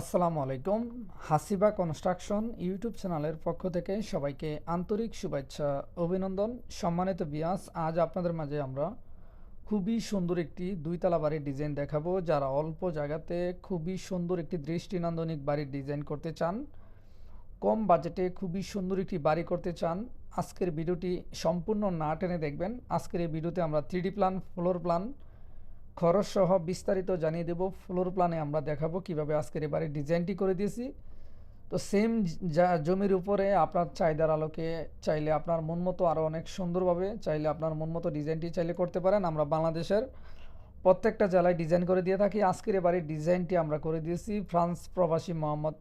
আসসালামু আলাইকুম। হাসিবা construction YouTube চ্যানেলের পক্ষ থেকে সবাইকে আন্তরিক শুভেচ্ছা, অভিনন্দন। সম্মানিত বিয়াস, আজ আপনাদের মাঝে আমরা খুবই সুন্দর একটি দুইতলা বাড়ির ডিজাইন দেখাবো, যারা অল্প জায়গাতে খুবই সুন্দর একটি দৃষ্টিনন্দনিক বাড়ির ডিজাইন করতে চান, কম বাজেটে খুবই সুন্দর একটি বাড়ি করতে চান। আজকের ভিডিওটি সম্পূর্ণ না টেনে দেখবেন। আজকের এই ভিডিওতে আমরা থ্রিডি প্ল্যান ফ্লোর প্ল্যান খরচ সহ বিস্তারিত জানিয়ে দেব। ফ্লোর প্ল্যানে আমরা দেখাবো কীভাবে আজকের এবারে ডিজাইনটি করে দিয়েছি। তো সেম যা জমির উপরে আপনার চাহিদার আলোকে চাইলে আপনার মন মতো আরও অনেক সুন্দরভাবে চাইলে আপনার মন মতো ডিজাইনটি চাইলে করতে পারেন। আমরা বাংলাদেশের প্রত্যেকটা জেলায় ডিজাইন করে দিয়ে থাকি। আজকের এবারে ডিজাইনটি আমরা করে দিয়েছি। ফ্রান্স প্রবাসী মোহাম্মদ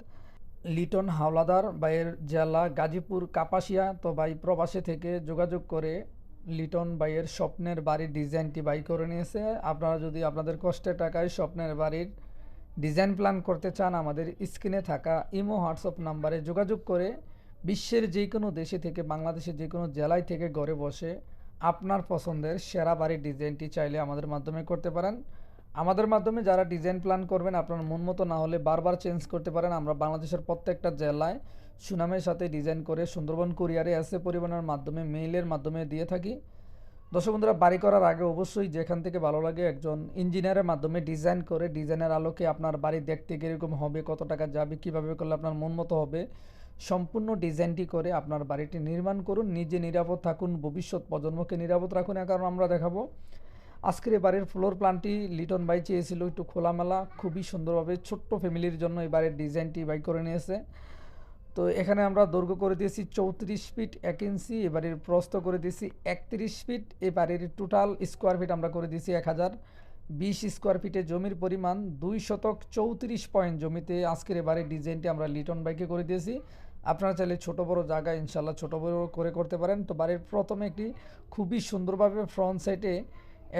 লিটন হাওলাদার। বাইয়ের জেলা গাজীপুর কাপাসিয়া। তো বাই প্রবাসী থেকে যোগাযোগ করে লিটন বাইয়ের স্বপ্নের বাড়ির ডিজাইনটি বাই করে নিয়েছে? আপনারা যদি আপনাদের কষ্টের টাকায় স্বপ্নের বাড়ির ডিজাইন প্ল্যান করতে চান, আমাদের স্ক্রিনে থাকা ইমো, হোয়াটসঅ্যাপ নাম্বারে যোগাযোগ করে বিশ্বের যে কোনো দেশে থেকে, বাংলাদেশের যে কোনো জেলায় থেকে ঘরে বসে আপনার পছন্দের সেরা বাড়ির ডিজাইনটি চাইলে আমাদের মাধ্যমে করতে পারেন। আমাদের মাধ্যমে যারা ডিজাইন প্ল্যান করবেন, আপনার মন মতো না হলে বারবার চেঞ্জ করতে পারেন। আমরা বাংলাদেশের প্রত্যেকটা জেলায় সুনামের সাথে ডিজাইন করে সুন্দরবন কুরিয়ারে এসে পরিবহনের মাধ্যমে মেইলের মাধ্যমে দিয়ে থাকি। দর্শক বন্ধুরা, বাড়ি করার আগে অবশ্যই যেখান থেকে ভালো লাগে একজন ইঞ্জিনিয়ারের মাধ্যমে ডিজাইন করে ডিজাইনের আলোকে আপনার বাড়ি দেখতে কীরকম হবে, কত টাকা যাবে, কীভাবে করলে আপনার মন মতো হবে, সম্পূর্ণ ডিজাইনটি করে আপনার বাড়িটি নির্মাণ করুন। নিজে নিরাপদ থাকুন, ভবিষ্যৎ প্রজন্মকে নিরাপদ রাখুন। কারণ আমরা দেখাবো আজকের এবারের ফ্লোর প্ল্যানটি লিটন বাই চেয়েছিল, একটু খোলামেলা, খুবই সুন্দরভাবে ছোট্ট ফ্যামিলির জন্য এই বাড়ির ডিজাইনটি বাই করে নিয়েছে। তো এখানে আমরা দৈর্ঘ্য করে দিয়েছি চৌত্রিশ ফিট এক ইঞ্চি এবারের প্রস্থ করে দিয়েছি একত্রিশ ফিট এবারের টোটাল স্কোয়ার ফিট আমরা করে দিয়েছি এক হাজার। বিশ স্কোয়ার ফিটে জমির পরিমাণ দুই শতক চৌত্রিশ পয়েন্ট জমিতে আজকের এবারে ডিজাইনটি আমরা লিটন বাইকে করে দিয়েছি। আপনারা চাইলে ছোট বড় জায়গা ইনশাল্লাহ ছোট বড় করে করতে পারেন। তো বাড়ির প্রথমে একটি খুবই সুন্দরভাবে ফ্রন্ট সাইডে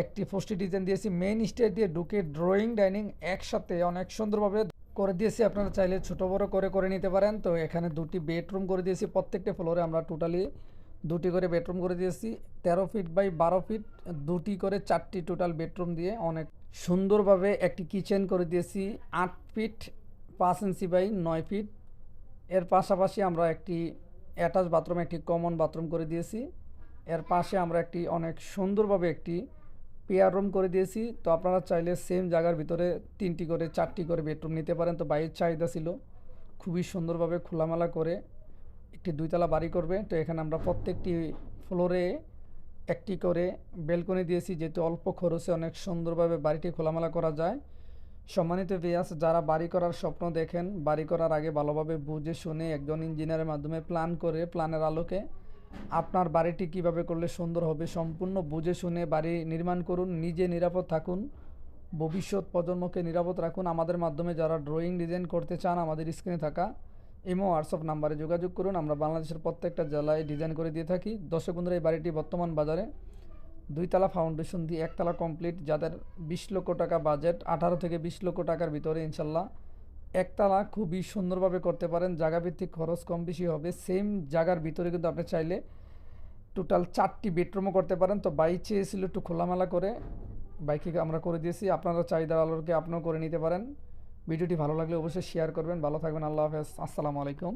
একটি ফোস্টি ডিজাইন দিয়েছি। মেন স্টেজ দিয়ে ঢুকে ড্রয়িং ডাইনিং একসাথে অনেক সুন্দরভাবে করে দিয়েছি। আপনারা চাইলে ছোট বড় করে করে নিতে পারেন। তো এখানে দুটি বেডরুম করে দিয়েছি। প্রত্যেকটা ফ্লোরে আমরা টোটালি দুটি করে বেডরুম করে দিয়েছি। তেরো ফিট বাই বারো ফিট দুটি করে চারটি টোটাল বেডরুম দিয়ে অনেক সুন্দরভাবে একটি কিচেন করে দিয়েছি। আট ফিট পাঁচ ইঞ্চি বাই নয় ফিট এর পাশাপাশি আমরা একটি অ্যাটাচ বাথরুম একটি কমন বাথরুম করে দিয়েছি। এর পাশে আমরা একটি অনেক সুন্দরভাবে একটি পেয়ার রুম করে দিয়েছি। তো আপনারা চাইলে সেম জায়গার ভিতরে তিনটি করে, চারটি করে বেডরুম নিতে পারেন। তো বাইরের চাহিদা ছিল খুবই সুন্দরভাবে খোলামেলা করে একটি দুইতলা বাড়ি করবে। তো এখানে আমরা প্রত্যেকটি ফ্লোরে একটি করে বেলকনি দিয়েছি, যেহেতু অল্প খরচে অনেক সুন্দরভাবে বাড়িটি খোলামেলা করা যায়। সম্মানিত বিয়াস যারা বাড়ি করার স্বপ্ন দেখেন, বাড়ি করার আগে ভালোভাবে বুঝে শুনে একজন ইঞ্জিনিয়ারের মাধ্যমে প্ল্যান করে প্ল্যানের আলোকে আপনার বাড়িটি কীভাবে করলে সুন্দর হবে সম্পূর্ণ বুঝে শুনে বাড়ি নির্মাণ করুন, নিজে নিরাপদ থাকুন। ভবিষ্যৎ প্রজন্মকে নিরাপদ রাখুন। আমাদের মাধ্যমে যারা ড্রয়িং ডিজাইন করতে চান, আমাদের স্ক্রিনে থাকা ইমো হোয়াটসঅ্যাপ নাম্বারে যোগাযোগ করুন। আমরা বাংলাদেশের প্রত্যেকটা জেলায় ডিজাইন করে দিয়ে থাকি। দর্শক বন্ধুরা, এই বাড়িটি বর্তমান বাজারে দুইতলা ফাউন্ডেশন দিয়ে একতলা কমপ্লিট যাদের বিশ লক্ষ টাকা বাজেট আঠারো থেকে বিশ লক্ষ টাকার ভিতরে, ইনশাল্লাহ একতলা খুবই সুন্দরভাবে করতে পারেন, জায়গাভিত্তিক খরচ কম বেশি হবে। সেম জায়গার ভিতরে কিন্তু আপনি চাইলে টোটাল চারটি বেডরুমও করতে পারেন। তো বাইক চেয়েছিল একটু খোলামেলা করে বাইকে আমরা করে দিয়েছি। আপনারা চাহিদার আলোরকে আপনিও করে নিতে পারেন। ভিডিওটি ভালো লাগলে অবশ্যই শেয়ার করবেন। ভালো থাকবেন। আল্লাহ হাফেজ। আসসালামু আলাইকুম।